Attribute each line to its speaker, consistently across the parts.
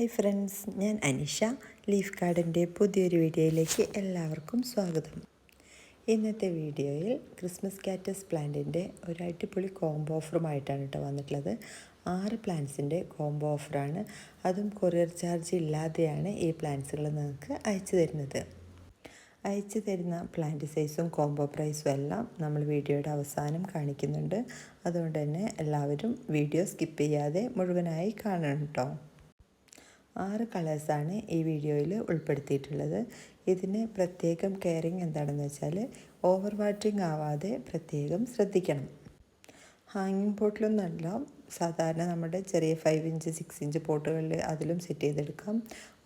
Speaker 1: Hi friends ഞാൻ Anisha leaf ഗാർഡന്റെ പുതിയൊരു വീഡിയോയിലേക്ക് എല്ലാവർക്കും സ്വാഗതം. ഇന്നത്തെ വീഡിയോയിൽ ക്രിസ്മസ് കാറ്റസ് പ്ലാന്റിന്റെ ഒരു അടിപൊളി കോംബോ ഓഫറുമായിട്ടാണ് കേട്ടോ വന്നിട്ടുള്ളത്. ആറ് പ്ലാന്റ്സിന്റെ കോംബോ ഓഫറാണ് അതും കൊറിയർ ചാർജ് ഇല്ലാതെയാണ് ഈ പ്ലാന്റ്സുകൾ നിങ്ങൾക്ക് അയച്ചു തരുന്നത്. അയച്ചു തരുന്ന പ്ലാന്റ് സൈസും കോംബോ പ്രൈസും എല്ലാം നമ്മൾ വീഡിയോയുടെ അവസാനം കാണിക്കുന്നുണ്ട്. അതുകൊണ്ട് തന്നെ എല്ലാവരും വീഡിയോ സ്കിപ്പ് ചെയ്യാതെ മുഴുവനായി കാണണം കേട്ടോ ആറ് കളേഴ്സാണ് ഈ വീഡിയോയിൽ ഉൾപ്പെടുത്തിയിട്ടുള്ളത്. ഇതിന് പ്രത്യേകം കെയറിങ് എന്താണെന്ന് വെച്ചാൽ ഓവർ വാട്ടിങ് ആവാതെ പ്രത്യേകം ശ്രദ്ധിക്കണം. ഹാങ്ങിങ് പോട്ടിലൊന്നല്ല സാധാരണ നമ്മുടെ ചെറിയ ഫൈവ് ഇഞ്ച് സിക്സ് ഇഞ്ച് പോട്ടുകളിൽ അതിലും സെറ്റ് ചെയ്തെടുക്കാം.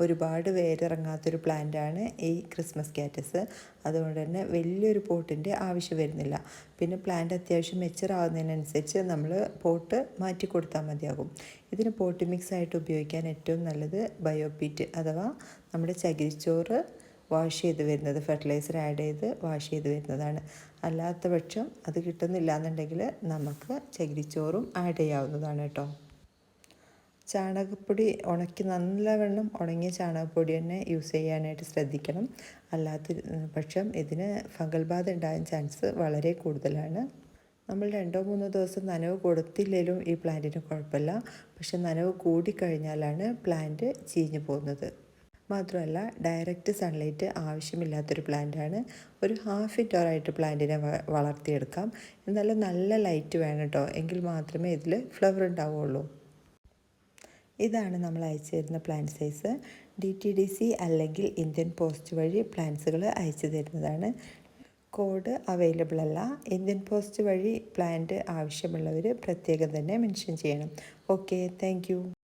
Speaker 1: ഒരുപാട് വേരിറങ്ങാത്തൊരു പ്ലാന്റാണ് ഈ ക്രിസ്മസ് കാറ്റസ് അതുകൊണ്ട് തന്നെ വലിയൊരു പോട്ടിന്റെ ആവശ്യം വരുന്നില്ല. പിന്നെ പ്ലാന്റ് അത്യാവശ്യം മെച്ചറാവുന്നതിനനുസരിച്ച് നമ്മൾ പോട്ട് മാറ്റി കൊടുത്താൽ മതിയാകും. ഇതിന് പോട്ട് മിക്സ് ആയിട്ട് ഉപയോഗിക്കാൻ ഏറ്റവും നല്ലത് ബയോപീറ്റ് അഥവാ നമ്മുടെ ചകിരിച്ചോറ് വാഷ് ചെയ്ത് വരുന്നത് ഫെർട്ടിലൈസർ ആഡ് ചെയ്ത് വാഷ് ചെയ്ത് വരുന്നതാണ്. അല്ലാത്ത പക്ഷം അത് കിട്ടുന്നില്ല എന്നുണ്ടെങ്കിൽ നമുക്ക് ചകിരിച്ചോറും ആഡ് ചെയ്യാവുന്നതാണ് കേട്ടോ. ചാണകപ്പൊടി ഉണക്കി നല്ലവണ്ണം ഉണങ്ങിയ ചാണകപ്പൊടി തന്നെ യൂസ് ചെയ്യാനായിട്ട് ശ്രദ്ധിക്കണം. അല്ലാത്ത പക്ഷം ഇതിന് ഫംഗൽ ബാധ ഉണ്ടാകാൻ ചാൻസ് വളരെ കൂടുതലാണ്. നമ്മൾ രണ്ടോ മൂന്നോ ദിവസം നനവ് കൊടുത്തില്ലെങ്കിലും ഈ പ്ലാന്റിന് കുഴപ്പമില്ല. പക്ഷെ നനവ് കൂടിക്കഴിഞ്ഞാലാണ് പ്ലാന്റ് ചീഞ്ഞു പോകുന്നത്. മാത്രമല്ല ഡയറക്റ്റ് സൺലൈറ്റ് ആവശ്യമില്ലാത്തൊരു പ്ലാന്റാണ് ഒരു ഹാഫ് ഇൻഡോറായിട്ട് പ്ലാന്റിനെ വളർത്തിയെടുക്കാം. എന്നാലും നല്ല ലൈറ്റ് വേണം കേട്ടോ എങ്കിൽ മാത്രമേ ഇതിൽ ഫ്ലവർ ഉണ്ടാവുള്ളൂ. ഇതാണ് നമ്മൾ അയച്ചു തരുന്ന plant size D T D C അല്ലെങ്കിൽ ഇന്ത്യൻ പോസ്റ്റ് വഴി പ്ലാന്റ്സുകൾ അയച്ചു തരുന്നതാണ്. കോഡ് അവൈലബിൾ അല്ല. ഇന്ത്യൻ പോസ്റ്റ് വഴി പ്ലാന്റ് ആവശ്യമുള്ളവർ പ്രത്യേകം തന്നെ മെൻഷൻ ചെയ്യണം. Okay thank